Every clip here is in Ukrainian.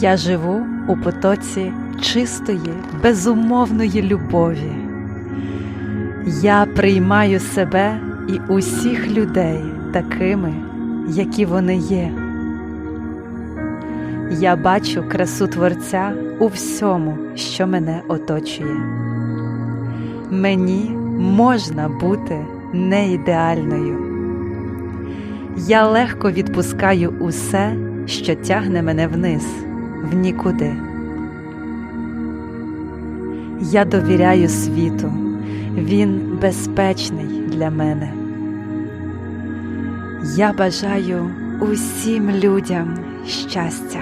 Я живу у потоці чистої, безумовної любові. Я приймаю себе і усіх людей такими, які вони є. Я бачу красу Творця у всьому, що мене оточує. Мені можна бути не ідеальною. Я легко відпускаю усе, що тягне мене вниз, в нікуди. Я довіряю світу, він безпечний для мене. Я бажаю усім людям щастя.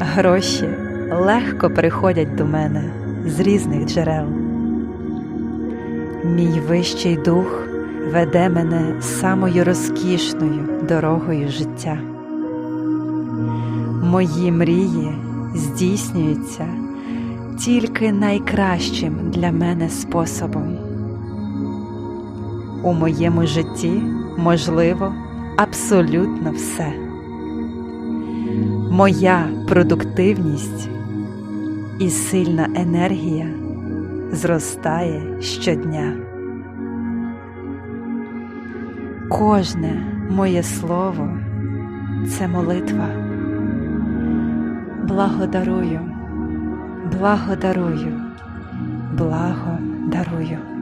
Гроші легко приходять до мене з різних джерел. Мій вищий дух веде мене самою розкішною дорогою життя. Мої мрії здійснюються тільки найкращим для мене способом. У моєму житті можливо абсолютно все. Моя продуктивність і сильна енергія зростає щодня. Кожне моє слово це молитва. Благодарую, благодарую, благодарую.